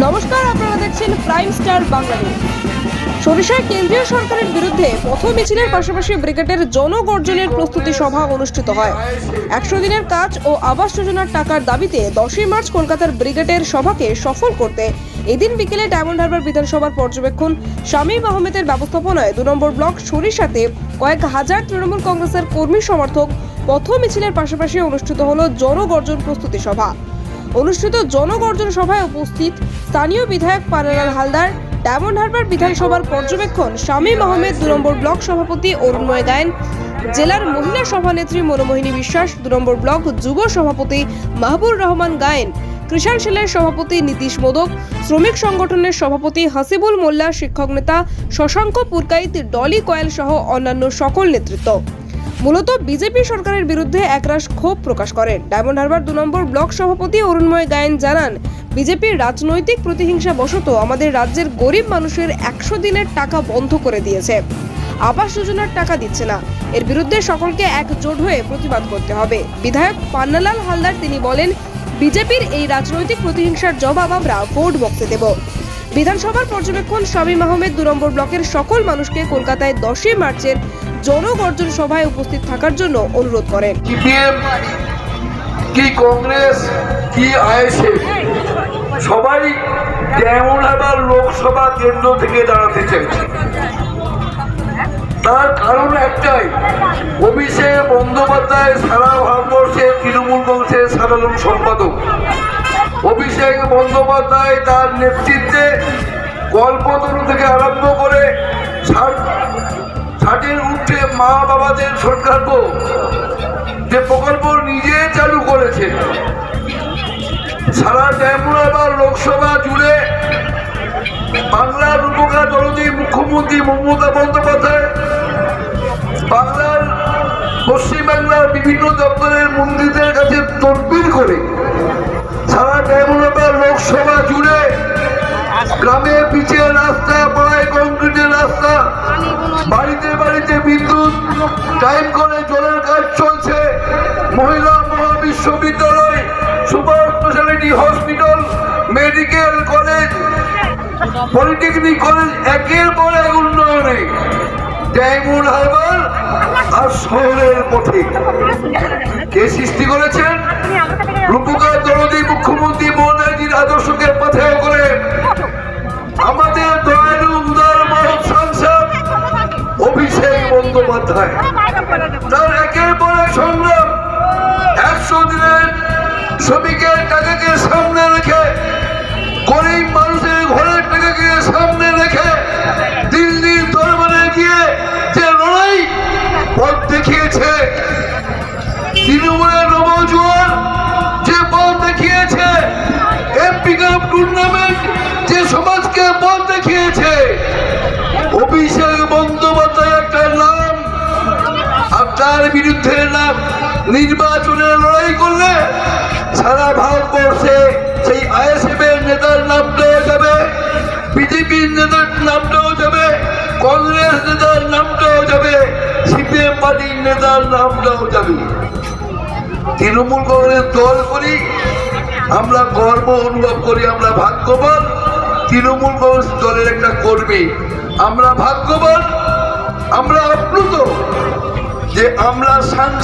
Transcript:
নমস্কার, আপনারা দেখছেন প্রাইম স্টার বাংলা সরিষায় কেন্দ্রীয় সরকারের বিরুদ্ধে পথ মিছিলের পাশাপাশি ব্রিগেডের জনগর্জনের প্রস্তুতি সভা অনুষ্ঠিত হয়। একশো দিনের কাজ ও আবাস যোজনার টাকার দাবিতে দশই মার্চ কলকাতার ব্রিগেডের সভাকে সফল করতে এদিন বিকেলে ডায়মন্ড হারবার বিধানসভার পর্যবেক্ষণ শামীম আহমেদের ব্যবস্থাপনায় দু নম্বর ব্লক সরিষাতে কয়েক হাজার তৃণমূল কংগ্রেসের কর্মী সমর্থক পথ মিছিলের পাশাপাশি অনুষ্ঠিত হলো জনগর্জন প্রস্তুতি সভা। অনুষ্ঠিত জনগর্জন সভায় উপস্থিত স্থানীয় বিধায়ক পানালাল হালদার, ডায়মন্ড হারবার বিধানসভার পর্যবেক্ষণ শামীম আহমেদ দু নম্বর ব্লক সভাপতি অরুণময় গায়েন জেলার মহিলা সভানেত্রী মনোমোহিনী বিশ্বাস দু নম্বর ব্লক যুব সভাপতি মাহবুর রহমান গায়েন, কৃষাণ সেলের সভাপতি নীতিশ মোদক, শ্রমিক সংগঠনের সভাপতি হাসিবুল মোল্লা, শিক্ষক নেতা শশাঙ্ক পুরকাইত, ডলি কয়েল সহ অন্যান্য সকল নেতৃত্ব। মূলত বিজেপি সরকারের বিরুদ্ধে একরাশ ক্ষোভ প্রকাশ করেন। ডায়মন্ড হারবার দু নম্বর ব্লক সভাপতি অরুণময় গায়েন জানান, বিজেপির রাজনৈতিক প্রতিহিংসা বশত আমাদের রাজ্যের গরিব মানুষের একশো দিনের টাকা বন্ধ করে দিয়েছে। আবাস যোজনার টাকা দিচ্ছে না। এর বিরুদ্ধে সকলকে একজোট হয়ে প্রতিবাদ করতে হবে। বিধায়ক পান্নালাল হালদার তিনি বলেন, বিজেপির এই রাজনৈতিক প্রতিহিংসার জবাব আমরা ভোট বক্সে দেব। বিধানসভার পর্যবেক্ষণ শামীম আহমেদ দু নম্বর ব্লকের সকল মানুষকে কলকাতায় দশই মার্চের জনগর্জন সভায় উপস্থিত থাকার জন্য অনুরোধ করেন। কি কংগ্রেস, কি আইএসএফ, সবাই যেমন আবার লোকসভা কেন্দ্র থেকে দাঁড়াতে চাইছে। তার কারণ একটাই, অভিষেক বন্দ্যোপাধ্যায় সারা ভারতবর্ষের তৃণমূল কংগ্রেসের সাধারণ সম্পাদক। অভিষেক বন্দ্যোপাধ্যায় তার নেতৃত্বে কল্পতরু থেকে আরম্ভ করে ষাট, ষাটের উঠে মা বাবাদের সরকার যে প্রকল্প নিজে চালু করেছে। সারা ড্যামুরাবার লোকসভা জুড়ে বাংলার উপকার দলতি মুখ্যমন্ত্রী মমতা বন্দ্যোপাধ্যায়, বাংলার পশ্চিমবাংলার বিভিন্ন দপ্তরের মন্ত্রীদের মহিলা মহাবিশ্ববিদ্যালয় super speciality hospital, medical college, polytechnic college একের পর এক উন্নয়নে। ডায়মন্ড হারবার আর শহরের পথে। কে সৃষ্টি করেছেন? রূপকার দরদি মুখ্যমন্ত্রী মোহনজির আদর্শকে পাথেয় করে। আমাদের দয়ালু উদার মানব সাংসদ অভিষেক বন্দ্যোপাধ্যায়। তার একের পর এক সংগ্রাম। শ্রমিকের টাকাকে সামনে রেখে, গরিব মানুষের ঘরের টাকাকে সামনে রেখে দিল্লির দরবারে গিয়ে যে লড়াই পথ দেখিয়েছে, তৃণমূলের নবজুয়ার যে পথ দেখিয়েছে এমপি কাপ টুর্নামেন্ট যে সমাজকে পথ দেখিয়েছে অভিষেক বন্দ্যোপাধ্যায় একটা নাম আর তার বিরুদ্ধে নাম নির্বাচনে লড়াই করলে সারা ভারতবর্ষে সেই আইএসএফ এর নেতার নামটাও যাবে, বিজেপির নেতার নামটাও যাবে, কংগ্রেস নেতার নামটাও যাবে, সিপিএম পার্টির নেতার নামটাও যাবে। তৃণমূল কংগ্রেস দল করি, আমরা গর্ব অনুভব করি, আমরা ভাগ্যবান। তৃণমূল কংগ্রেস দলের একটা কর্মী, আমরা ভাগ্যবান, আমরা আপ্লুত যে আমরা সাংসদ